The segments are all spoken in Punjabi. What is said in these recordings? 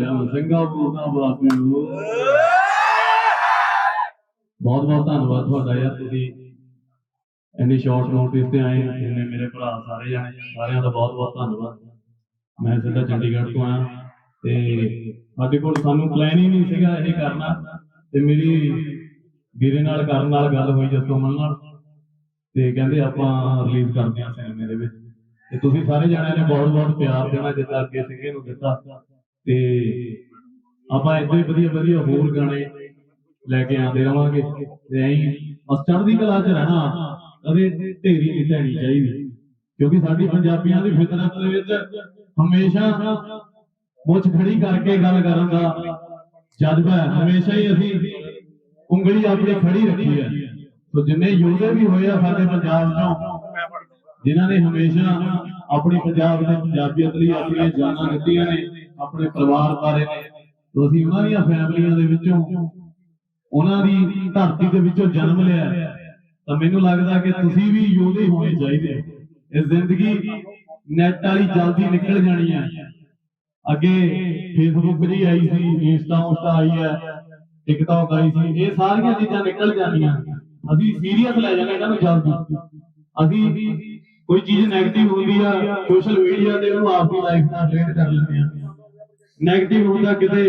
ਚੱਲਿਆ ਮੈਂ ਦਾ ਬਾਪੂ ਬਹੁਤ ਬਹੁਤ ਧੰਨਵਾਦ ਤੁਹਾਡਾ ਯਾਰ, ਤੁਸੀਂ ਇੰਨੀ ਸ਼ਾਰਟ ਨੋਟਿਸ ਤੇ ਆਏ ਜਿੰਨੇ ਮੇਰੇ ਭਰਾ ਸਾਰੇ ਜਾਣੇ, ਸਾਰਿਆਂ ਦਾ ਬਹੁਤ ਬਹੁਤ ਧੰਨਵਾਦ। ਮੈਂ ਸਿੱਧਾ ਚੰਡੀਗੜ੍ਹ ਤੋਂ ਆਇਆ ਤੇ ਸਾਡੇ ਕੋਲ ਸਾਨੂੰ ਪਲਾਨ ਹੀ ਨਹੀਂ ਸੀਗਾ ਇਹ ਕਰਨਾ ਤੇ ਮੇਰੀ ਵੀਰੇ ਨਾਲ ਕਰਨ ਨਾਲ ਗੱਲ ਹੋਈ ਜਸੋ ਮਨ ਨਾਲ ਤੇ ਕਹਿੰਦੇ ਆਪਾਂ ਰਿਲੀਜ਼ ਕਰਦੇ ਹਾਂ ਸਿਨੇਮੇ ਦੇ ਵਿੱਚ। ਤੇ ਤੁਸੀਂ ਸਾਰੇ ਜਣਿਆਂ ਨੇ ਬਹੁਤ ਬਹੁਤ ਪਿਆਰ ਦੇਣਾ ਜਿੱਦਾਂ ਅੱਗੇ ਸਿੰਘੇ ਨੂੰ ਦਿੱਤਾ। ਤੇ ਆਪਾਂ ਏਦਾਂ ਵਧੀਆ ਵਧੀਆ ਹੋਰ ਗਾਣੇ ਲੈ ਕੇ ਆਉਂਦੇ ਰਵਾਂਗੇ ਤੇ ਐਂ ਅਸ ਚੜ੍ਹਦੀ ਕਲਾ 'ਚ ਰਹਿਣਾ ਕਦੇ ਢੇਰੀ ਨਹੀਂ ਢਹਿਣੀ ਚਾਹੀਦੀ, ਕਿਉਂਕਿ ਸਾਡੀ ਪੰਜਾਬੀਆਂ ਦੀ ਫਿਤਰਤ ਦੇ ਵਿੱਚ ਹਮੇਸ਼ਾ ਮੁੱਛ ਖੜੀ ਕਰਕੇ ਗੱਲ ਕਰਨ ਦਾ ਜਜ਼ਬਾ ਹੈ। ਹਮੇਸ਼ਾ ਹੀ ਅਸੀਂ ਉਂਗਲੀ ਆਪਣੀ ਖੜੀ ਰੱਖੀ ਹੈ। ਸੋ ਜਿੰਨੇ ਯੋਧੇ ਵੀ ਹੋਏ ਆ ਸਾਡੇ ਪੰਜਾਬ ਚੋਂ, ਜਿਨ੍ਹਾਂ ਨੇ ਹਮੇਸ਼ਾ ਆਪਣੀ ਪੰਜਾਬ ਦੇ ਪੰਜਾਬੀਅਤ ਲਈ ਆਪਣੀਆਂ ਜਾਨਾਂ ਦਿੱਤੀਆਂ ਨੇ, ਆਪਣੇ ਪਰਿਵਾਰ ਬਾਰੇ ਨੇ। ਉਹਨਾਂ ਦੀਆਂ ਫੈਮਲੀਆਂ ਦੇ ਵਿੱਚੋਂ ਉਹਨਾਂ ਦੀ ਧਰਤੀ ਦੇ ਵਿੱਚੋਂ ਜਨਮ ਲਿਆ। ਤਾਂ ਮੈਨੂੰ ਲੱਗਦਾ ਕਿ ਤੁਸੀਂ ਵੀ ਯੋਧੇ ਹੋਣੇ ਚਾਹੀਦੇ ਹੋ। ਜ਼ਿੰਦਗੀ ਨੈਟ ਵਾਲੀ ਜਲਦੀ ਨਿਕਲ ਜਾਣੀ ਹੈ ਅੱਗੇ ਫੇਸਬੁੱਕ ਜੀ ਆਈ ਸੀ ਇੰਸਟਾ ਉਸਟਾ ਆਈ ਹੈ ਟਿਕਟੌਕ ਆਈ ਸੀ, ਇਹ ਸਾਰੀਆਂ ਚੀਜ਼ਾਂ ਨਿਕਲ ਜਾਣੀਆਂ। ਅਸੀਂ ਸੀਰੀਅਸ ਲੈ ਜਾਣਾ ਇਹਨਾਂ ਨੂੰ ਜਲਦੀ। ਅਸੀਂ ਕੋਈ ਚੀਜ਼ 네ਗੇਟਿਵ ਹੁੰਦੀ ਆ ਸੋਸ਼ਲ ਮੀਡੀਆ ਤੇ ਉਹਨੂੰ ਆਪਣੀ ਲਾਈਫ ਨਾਲ ਰਿਲੇਟ ਕਰ ਲੈਂਦੇ ਆ। 네ਗੇਟਿਵ ਹੁੰਦਾ ਕਿਤੇ,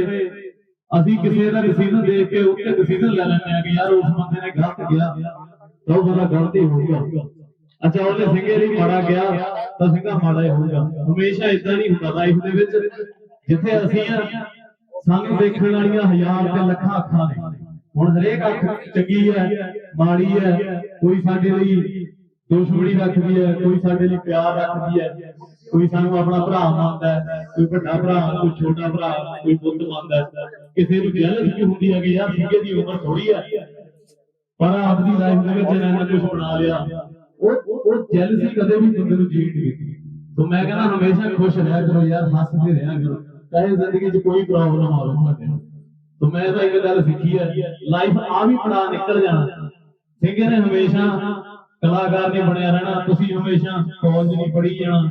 ਅਸੀਂ ਕਿਸੇ ਦਾ ਡਿਸੀਜਨ ਦੇਖ ਕੇ ਉੱਤੇ ਡਿਸੀਜਨ ਲੈ ਲੈਂਦੇ ਆ ਕਿ ਯਾਰ ਉਸ ਬੰਦੇ ਨੇ ਗਲਤ ਗਿਆ ਤਾਂ ਉਹ ਬੰਦਾ ਗਲਤ ਹੀ ਹੋਊਗਾ। ਅੱਛਾ ਉਹਨੇ ਸਿੰਘੇ ਲਈ ਮਾੜਾ ਗਿਆ, ਤਾਂ ਸਿੰਘਾ ਮਾੜਾ ਹੀ ਹੋਊਗਾ। ਹਮੇਸ਼ਾ ਇਦਾਂ ਨਹੀਂ ਹੁੰਦਾ ਲਾਈਫ ਦੇ ਵਿੱਚ। ਜਿੱਥੇ ਅਸੀਂ ਆ, ਸਾਨੂੰ ਦੇਖਣ ਵਾਲੀਆਂ ਹਜ਼ਾਰ ਤੇ ਲੱਖਾਂ ਅੱਖਾਂ ਨੇ। ਹੁਣ ਹਰੇਕ ਅੱਖ ਚੰਗੀ ਹੈ, ਮਾੜੀ ਹੈ, ਕੋਈ ਸਾਡੇ ਲਈ ਦੁਸ਼ਮਣੀ ਰੱਖਦੀ ਹੈ, ਕੋਈ ਸਾਡੇ ਲਈ ਪਿਆਰ ਰੱਖਦੀ ਹੈ, ਕੋਈ ਸਾਨੂੰ ਆਪਣਾ ਭਰਾ ਮੰਨਦਾ ਹੈ, ਕੋਈ ਵੱਡਾ ਭਰਾ, ਕੋਈ ਛੋਟਾ ਭਰਾ, ਕੋਈ ਪੁੱਤ ਮੰਨਦਾ ਕਿਸੇ ਨੂੰ ਜੈਲਸ ਵੀ ਹੁੰਦੀ ਹੈ ਕਿ ਯਾਰ ਸਿੰਘੇ ਦੀ ਉਮਰ ਥੋੜੀ ਹੈ, ਪਰ ਆਪਦੀ ਲਾਈਫ ਦੇ ਵਿੱਚ ਇਹਨਾਂ ਨੇ ਕੁਝ ਬਣਾ ਲਿਆ। ਉਹ ਉਹ ਜੈਲਸੀ ਕਦੇ ਵੀ ਬੰਦੇ ਨੂੰ ਜੀਣ ਨਹੀਂ ਦਿੱਤੀ ਸੋ ਮੈਂ ਕਹਿੰਦਾ ਹਮੇਸ਼ਾ ਖੁਸ਼ ਰਹਿਆ ਕਰੋ ਯਾਰ, ਹੱਸਦੇ ਰਹਿਆ ਕਰੋ। ਚਾਹੇ ਜ਼ਿੰਦਗੀ 'ਚ ਕੋਈ ਪ੍ਰੋਬਲਮ ਆਵੇ ਤੁਹਾਡੇ ਸੋ ਮੈਂ ਤਾਂ ਇੱਕ ਗੱਲ ਸਿੱਖੀ ਹੈ ਲਾਈਫ ਆ ਵੀ ਬਣਾ ਨਿਕਲ ਜਾਣਾ। ਸਿੰਘ ਨੇ ਹਮੇਸ਼ਾ ਕਲਾਕਾਰ ਨਹੀਂ ਬਣਿਆ ਰਹਿਣਾ ਤੁਸੀਂ ਹਮੇਸ਼ਾ ਕਾਲਜ ਨਹੀਂ ਪੜ੍ਹੀ ਜਾਣਾ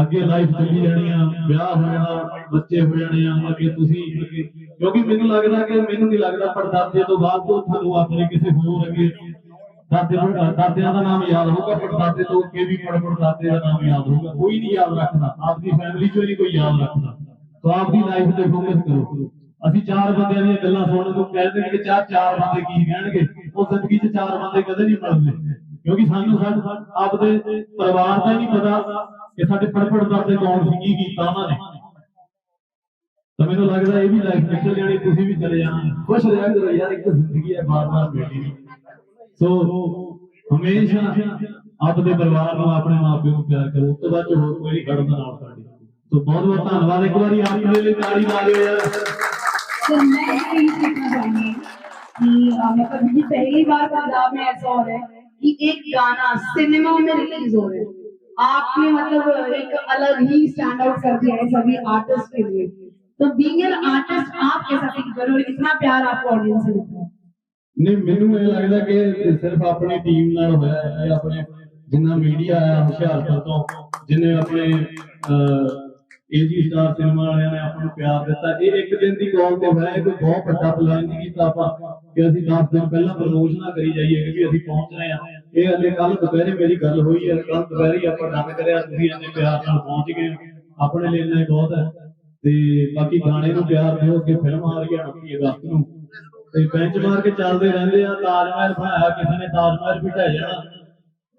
ਅੱਗੇ ਲਾਈਫ ਚੱਲੀ ਜਾਣੀ ਆ ਵਿਆਹ ਹੋ ਜਾਣਾ ਬੱਚੇ ਹੋ ਜਾਣੇ ਆ ਅੱਗੇ ਤੁਸੀਂ ਅੱਗੇ ਕਿਉਂਕਿ ਮੈਨੂੰ ਲੱਗਦਾ ਕਿ ਮੈਨੂੰ ਨਹੀਂ ਲੱਗਦਾ ਪੜਦਾਦੇ ਤੋਂ ਬਾਅਦ ਤੋਂ ਤੁਹਾਨੂੰ ਆਪਣੇ ਕਿਸੇ ਹੋਰ ਅੱਗੇ ਦਾਦੇ ਅਹ ਦਾਦਿਆਂ ਦਾ ਨਾਮ ਯਾਦ ਹੋਊਗਾ ਪੜਦਾਦੇ ਤੋਂ ਅੱਗੇ ਵੀ ਪੜ ਪੜਦਾਦੇ ਦਾ ਨਾਮ ਯਾਦ ਹੋਊਗਾ ਕੋਈ ਨਹੀਂ ਯਾਦ ਰੱਖਦਾ ਆਪਦੀ ਫੈਮਿਲੀ ਚੋਂ ਨਹੀਂ ਕੋਈ ਯਾਦ ਰੱਖਦਾ ਸੋ ਆਪਦੀ ਲਾਈਫ ਤੇ ਫੋਕਸ ਕਰੋ ਅਸੀਂ ਚਾਰ ਬੰਦਿਆਂ ਦੀਆਂ ਗੱਲਾਂ ਸੁਣਨ ਨੂੰ ਕਹਿੰਦੇ ਕਿ ਚਾਰ ਚਾਰ ਬੰਦੇ ਕੀ ਕਹਿਣਗੇ ਉਹ ਜ਼ਿੰਦਗੀ 'ਚ ਚਾਰ ਬੰਦੇ ਕਦੇ ਨਹੀਂ ਮਿਲਦੇ ਕਿਉਂਕਿ ਸਾਨੂੰ ਸਾਡੇ ਆਪਦੇ ਪਰਿਵਾਰ ਦਾ ਨਹੀਂ ਪਤਾ ਕਿ ਸਾਡੇ ਪੜਪੜ ਕਰਦੇ ਕੌਣ ਸੀ, ਕੀ ਕੀਤਾ ਉਹਨਾਂ ਨੇ। ਤਾਂ ਮੈਨੂੰ ਲੱਗਦਾ ਇਹ ਵੀ ਲਾਈਫ ਨਿਕਲ ਜਾਣੀ ਤੁਸੀਂ ਵੀ ਚਲੇ ਜਾਣਾ। ਖੁਸ਼ ਰਹਿ ਕਰੋ ਯਾਰ, ਇੱਕ ਜ਼ਿੰਦਗੀ ਹੈ, ਬਾਰ-ਬਾਰ ਮਿਲਦੀ ਸੋ, ਹਮੇਸ਼ਾ ਆਪਦੇ ਪਰਿਵਾਰ ਨੂੰ, ਆਪਣੇ ਮਾਪਿਆਂ ਨੂੰ ਪਿਆਰ ਕਰੋ। ਉਸ ਤੋਂ ਬਾਅਦ ਹੋਰ ਕੋਈ ਨਹੀਂ ਖੜਦਾ ਨਾਲ। ਸਾਡੀ ਸੋ, ਬਹੁਤ ਬਹੁਤ ਧੰਨਵਾਦ। ਇੱਕ ਵਾਰੀ ਆਪ ਦੇ ਲਈ ਤਾੜੀ ਮਾਰਿਓ ਯਾਰ। ਸੋ, ਮੈਂ ਇਹ ਸਿੱਖਣਾ ਚਾਹੁੰਦੀ جی، مطلب یہ پہلی بار پنجاب میں ایسا ہو رہا ہے کہ ایک گانا سنیما میں ریلیز ہو رہا ہے۔ آپ نے مطلب ایک الگ ہی اسٹینڈ آؤٹ کر دیا ہے سبھی آرٹسٹ کے لیے۔ تو بینگ این آرٹسٹ آپ کے ساتھ ایک ضرور اتنا پیار آپ کو آڈینس سے دیتا ہے۔ نہیں مینو یہ لگتا ہے کہ صرف اپنی ٹیم نال ہویا ہے، اپنے جنہ میڈیا ہے ہوشیارپور تو، جنہیں اپنے ਏਜੀ ਸਟਾਰ ਸਿਨੇਮਾ ਵਾਲਿਆਂ ਨੇ ਆਪਾਂ ਨੂੰ ਪਿਆਰ ਦਿੱਤਾ। ਇਹ ਇੱਕ ਦਿਨ ਦੀ ਕਾਲ ਤੇ ਹੋਇਆ ਕੋਈ ਬਹੁਤ ਵੱਡਾ ਪਲਾਨ ਨਹੀਂ ਕੀਤਾ ਆਪਾਂ ਕਿ ਅਸੀਂ 10 ਦਿਨ ਪਹਿਲਾਂ ਪ੍ਰਮੋਸ਼ਨਾਂ ਕਰੀ ਜਾਈਏ ਕਿ ਅਸੀਂ ਪਹੁੰਚ ਰਹੇ ਹਾਂ। ਇਹ ਹਲੇ ਕੱਲ ਦੁਪਹਿਰੇ ਮੇਰੀ ਗੱਲ ਹੋਈ ਹੈ ਕੱਲ ਦੁਪਹਿਰੇ ਆਪਾਂ ਡਨ ਕਰਿਆ, ਤੁਸੀਂ ਇੰਨੇ ਪਿਆਰ ਨਾਲ ਪਹੁੰਚ ਗਏ ਆਪਣੇ ਲਈ ਇੰਨਾ ਬਹੁਤ ਹੈ। ਤੇ ਬਾਕੀ ਗਾਣੇ ਨੂੰ ਪਿਆਰ ਦਿਓ, ਅੱਗੇ ਫਿਲਮ ਆ ਰਹੀ ਹੈ 29 ਅਗਸਤ ਨੂੰ। ਤੇ ਬੈਂਚ ਮਾਰ ਕੇ ਚੱਲਦੇ ਰਹਿੰਦੇ ਆ, ਤਾਜ ਮਹਿਲ ਬਣਾਇਆ, ਕਿਸੇ ਨੇ ਤਾਜ ਮਹਿਲ ਵੀ ਢਹਿ ਜਾਣਾ।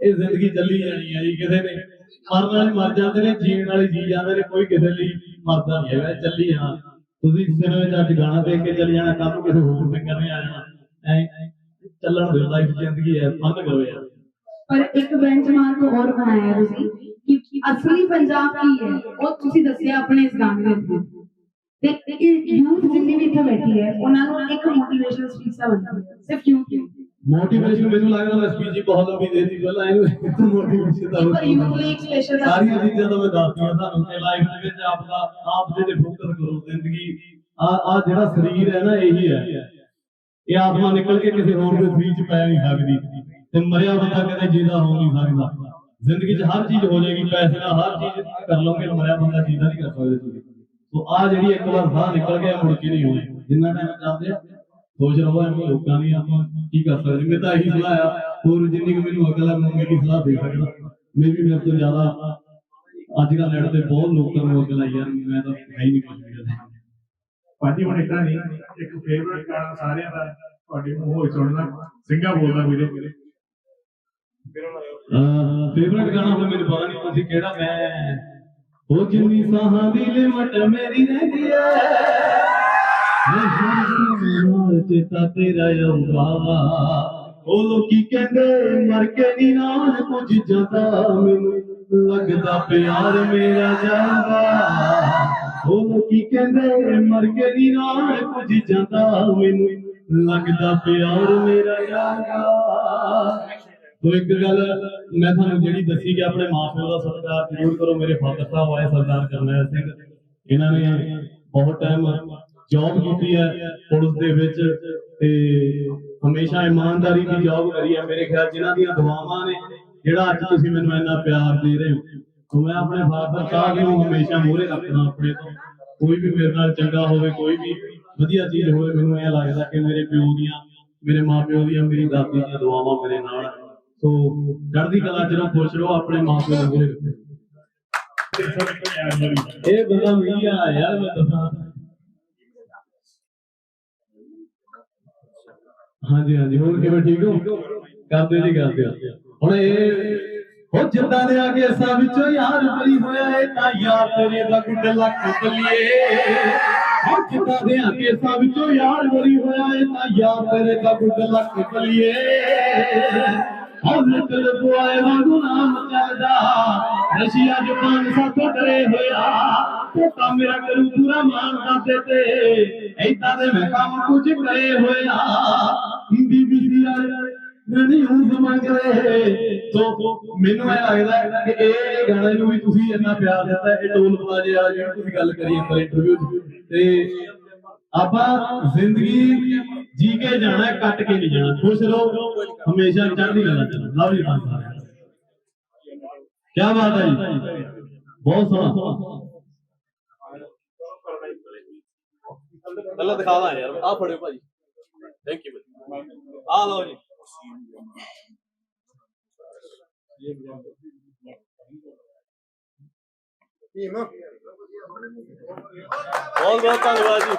ਇਹ ਜ਼ਿੰਦਗੀ ਚੱਲੀ ਜਾਣੀ ਹੈ ਜੀ, ਕਿਸੇ ਨੇ। ਮਰਨ ਵਾਲੇ ਮਰ ਜਾਂਦੇ ਨੇ, ਜੀਣ ਵਾਲੇ ਜੀ ਜਾਂਦੇ ਨੇ, ਕੋਈ ਕਿਸੇ ਲਈ ਮਰਦਾ ਨਹੀਂ ਹੈਗਾ ਇਹ ਚੱਲੀ ਜਾਣਾ। ਤੁਸੀਂ ਸਿਨੇਮੇ ਵਿੱਚ ਅੱਜ ਗਾਣਾ ਦੇਖ ਕੇ ਚੱਲ ਜਾਣਾ ਕੱਲ ਨੂੰ ਕਿਸੇ ਹੋਰ ਸਿੰਗਰ ਨੇ ਆ ਜਾਣਾ। ਐ ਚੱਲਣ ਦਿਓ ਲਾਈਫ ਜ਼ਿੰਦਗੀ ਹੈ ਫਨ ਕਰੋ ਯਾਰ। ਪਰ ਇੱਕ ਬੈਂਚਮਾਰਕ ਹੋਰ ਬਣਾਇਆ ਤੁਸੀਂ ਕਿ ਅਸਲੀ ਪੰਜਾਬ ਕੀ ਹੈ ਉਹ ਤੁਸੀਂ ਦੱਸਿਆ ਆਪਣੇ ਇਸ ਗਾਣੇ ਵਿੱਚ ਤੇ ਇਹ ਯੂਥ ਜਿੰਨੀ ਵੀ ਇੱਥੇ ਬੈਠੀ ਹੈ ਉਹਨਾਂ ਨੂੰ ਇੱਕ ਮੋਟੀਵੇਸ਼ਨ ਸਪੀਚ ਦਾ ਬਣਦਾ ਸਿਰਫ ਯੂਥ ਨੂੰ ਮੋਟੀਵੇਸ਼ਨ ਮੈਨੂੰ ਲੱਗਦਾ ਸਪੀਚ ਹੀ ਬਹੁਤ ਲੰਬੀ ਦਿੱਤੀ ਪਹਿਲਾਂ ਇਹਨੂੰ ਮੋਟੀਵੇਸ਼ਨ ਦਾ ਪਰ ਯੂਥ ਲਈ ਇੱਕ ਸਪੈਸ਼ਲ ਸਾਰੀਆਂ ਚੀਜ਼ਾਂ ਤਾਂ ਮੈਂ ਦੱਸਦੀਆਂ ਤੁਹਾਨੂੰ ਕਿ ਲਾਈਫ ਦੇ ਵਿੱਚ ਆਪ ਦਾ ਆਪ ਦੇ ਤੇ ਫੋਕਸ ਕਰੋ ਜ਼ਿੰਦਗੀ। ਆ ਆ ਜਿਹੜਾ ਸਰੀਰ ਹੈ ਨਾ ਇਹੀ ਹੈ। ਇਹ ਆਤਮਾ ਨਿਕਲ ਕੇ ਕਿਸੇ ਹੋਰ ਦੇ ਸਰੀਰ 'ਚ ਪੈ ਨਹੀਂ ਸਕਦੀ ਤੇ ਮਰਿਆ ਬੰਦਾ ਕਦੇ ਜੀਦਾ ਹੋ ਨਹੀਂ ਸਕਦਾ। ਜ਼ਿੰਦਗੀ 'ਚ ਹਰ ਚੀਜ਼ ਹੋ ਜਾਏਗੀ ਪੈਸੇ ਨਾਲ ਹਰ ਚੀਜ਼ ਕਰ ਲਓਗੇ ਮਰਿਆ ਬੰਦਾ ਜੀਦਾ ਨਹੀਂ ਕਰ ਸਕਦੇ। ਤੁਸੀਂ ਸੋ ਆ ਜਿਹੜੀ ਇੱਕ ਵਾਰ ਸਾਹ ਨਿਕਲ ਗਿਆ ਮੁੜ ਕੇ ਨਹੀਂ ਹੋਣੀ। ਜਿੰਨਾ ਟਾਈਮ ਚੱਲਦੇ ਆ। ਖੁਸ਼ ਰਹੋ ਐਵੇਂ ਲੋਕਾਂ ਦੀ ਆਪਾਂ ਕੀ ਕਰ ਸਕਦੇ ਮੈਂ ਤਾਂ ਇਹੀ ਸਲਾਹ ਆ ਹੋਰ ਜਿੰਨੀ ਕੁ ਮੈਨੂੰ ਅਕਲ ਆ ਮੈਂ ਮੇਰੀ ਸਲਾਹ ਦੇ ਸਕਦਾ। ਮੈਂ ਵੀ ਮੇਰੇ ਤੋਂ ਜ਼ਿਆਦਾ ਅੱਜ ਕੱਲ੍ਹ ਨੈਟ ਤੇ ਬਹੁਤ ਲੋਕਾਂ ਨੂੰ ਅਕਲ ਆਈ ਯਾਰ ਮੈਂ ਤਾਂ ਹੈ ਹੀ ਨਹੀਂ ਕੁਝ ਵੀ ਕਰਦਾ। ਭਾਜੀ ਹੁਣ ਇਦਾਂ ਨਹੀਂ ਇੱਕ ਫੇਵਰਟ ਗਾਣਾ ਸਾਰਿਆਂ ਦਾ ਤੁਹਾਡੇ ਮੂੰਹੋਂ ਹੀ ਸੁਣਨਾ। ਸਿੰਘਾ ਬੋਲਦਾ ਵੀਰੇ। ਫੇਵਰਟ ਗਾਣਾ ਹੁਣ ਮੈਨੂੰ ਪਤਾ ਨਹੀਂ ਤੁਸੀਂ ਕਿਹੜਾ ਮੈਂ ਉਹ ਜਿੰਨੀ ਸਾਹਾਂ ਦੀ ਲਿਮਟ ਮੇਰੀ ਰਹਿੰਦੀ ਐ ਮੈਂ ਹਰ ਸਮੇਂ ਤੇਰਾ ਆਉਂਦਾ ਉਹ ਲੋਕੀ ਕਹਿੰਦੇ ਮਰ ਕੇ ਨਹੀਂ ਨਾਲ ਕੁਝ ਜਾਂਦਾ ਮੈਨੂੰ ਲੱਗਦਾ ਪਿਆਰ ਮੇਰਾ ਜਾਂਦਾ। ਉਹ ਲੋਕੀ ਕਹਿੰਦੇ ਮਰ ਕੇ ਨਹੀਂ ਨਾਲ ਕੁਝ ਜਾਂਦਾ ਮੈਨੂੰ ਲੱਗਦਾ ਪਿਆਰ ਮੇਰਾ ਜਾਂਦਾ। ਤੋ ਇੱਕ ਗੱਲ ਮੈਂ ਤੁਹਾਨੂੰ ਜਿਹੜੀ ਦੱਸੀ ਕਿ ਆਪਣੇ ਮਾਪਿਓ ਦਾ ਸਤਿਕਾਰ ਜ਼ਰੂਰ ਕਰੋ ਮੇਰੇ ਫਾਦਰ ਸਾਹਿਬ ਆਏ ਸਰਦਾਰ ਕਰਨੈਲ ਸਿੰਘ ਇਹਨਾਂ ਨੇ ਬਹੁਤ ਟਾਈਮ ਜੌਬ ਕੀਤੀ ਹੈ ਪੁਲਿਸ ਦੇ ਵਿੱਚ ਤੇ ਹਮੇਸ਼ਾ ਇਮਾਨਦਾਰੀ ਦੀ ਜੌਬ ਕਰੀ ਹੈ। ਮੇਰੇ ਖਿਆਲ ਜਿਨ੍ਹਾਂ ਦੀਆਂ ਦੁਆਵਾਂ ਨੇ, ਜਿਹੜਾ ਅੱਜ ਤੁਸੀਂ ਮੈਨੂੰ ਇੰਨਾ ਪਿਆਰ ਦੇ ਰਹੇ ਹੋ ਮੈਂ ਆਪਣੇ ਫਾਦਰ ਸਾਹਿਬ ਨੂੰ ਹਮੇਸ਼ਾ ਮੂਹਰੇ ਰੱਖਣਾ ਆਪਣੇ ਤੋਂ। ਕੋਈ ਵੀ ਮੇਰੇ ਨਾਲ ਚੰਗਾ ਹੋਵੇ, ਕੋਈ ਵੀ ਵਧੀਆ ਚੀਜ਼ ਹੋਵੇ, ਮੈਨੂੰ ਇਹ ਲੱਗਦਾ ਕਿ ਮੇਰੇ ਪਿਓ ਦੀਆਂ, ਮੇਰੇ ਮਾਪਿਓ ਦੀਆਂ, ਮੇਰੀ ਦਾਦੀ ਦੀਆਂ ਦੁਆਵਾਂ ਮੇਰੇ ਨਾਲ ਹੈ। ਸੋ ਚੜ੍ਹਦੀ ਕਲਾ ਜਦੋਂ ਰਹੋ, ਖੁਸ਼ ਰਹੋ, ਆਪਣੇ ਮਾਪਿਓ ਦੇ ਮੂਹਰੇ ਰੱਖੋ। ਇਹ ਬੰਦਾ ਮੀਡੀਆ ਯਾਰ ਮੈਂ ਦੱਸਾਂ। ਹਾਂਜੀ ਹਾਂਜੀ। ਹੋਰ ਕਿਵੇਂ ਠੀਕ ਹੋ? ਕਰਦੇ ਜੀ, ਕਰਦੇ ਹੁਣ ਇਹ ਉਹ ਜਿੱਦਾਂ ਦੇ ਆ ਕੇ ਅਸਾਂ ਵਿੱਚੋਂ ਯਾਰ ਬਰੀ ਹੋਇਆ ਏ, ਤਾਂ ਯਾਰ ਤੇਰੇ ਦਾ ਗੁੱਡ ਲੱਕ ਬੱਲੀਏ ਉਹ ਜਿੱਦਾਂ ਦੇ ਆ ਕੇ ਅਸਾਂ ਵਿੱਚੋਂ ਯਾਰ ਬਰੀ ਹੋਇਆ ਏ, ਤਾਂ ਯਾਰ ਤੇਰੇ ਦਾ ਗੁੱਡ ਲੱਕ ਬੱਲੀਏ ਹਰ ਕਲ ਵਾਂਗੂ ਨਾਮ ਚੱਲਦਾ। ਰਸ਼ੀਆ ਜਪਾਨ ਸਾਥੋਂ ਡਰੇ ਹੋਇਆ। ਤੇ ਮੇਰਾ ਕਰੂ ਪੂਰਾ ਮਾਨਦਾ ਤੇ ਤੇ। ਐਦਾਂ ਦੇ ਮੈਂ ਕੰਮ ਕੁਝ ਕਰੇ ਹੋਇਆ। ਬੀਬੀਸੀ ਵਾਲੇ ਨਹੀਂ ਹੁਣ ਮੰਗ ਰਹੇ। ਸੋ ਮੈਨੂੰ ਇਹ ਲੱਗਦਾ ਕਿ ਇਹ ਗਾਣੇ ਨੂੰ ਵੀ ਤੁਸੀਂ ਇੰਨਾ ਪਿਆਰ ਦਿੱਤਾ ਇਹ ਟੋਲ ਪਲਾਜੇ ਵਾਲਾ ਜਿਹੜੀ ਤੁਸੀਂ ਗੱਲ ਕਰੀ ਅੰਦਰ ਇੰਟਰਵਿਊ ਤੇ ਆਪਾਂ ਜ਼ਿੰਦਗੀ ਜੀ ਕੇ ਜਾਣਾ ਹੈ, ਕੱਟ ਕੇ ਨਹੀਂ ਜਾਣਾ। ਖੁਸ਼ ਰਹੋ ਹਮੇਸ਼ਾ ਚੜ੍ਹਦੀ ਕਲਾ ਚ ਲਵ ਯੂ ਕੀ ਬਾਤ ਹੈ ਜੀ। ਬਹੁਤ ਸੋਹਣਾ। ਪਹਿਲਾਂ ਦਿਖਾ ਦਾਂ ਯਾਰ ਆ ਫੜਿਓ ਭਾਜੀ। ਥੈਂਕ ਯੂ ਆ ਲਓ ਜੀ। ਬਹੁਤ ਬਹੁਤ ਧੰਨਵਾਦ ਜੀ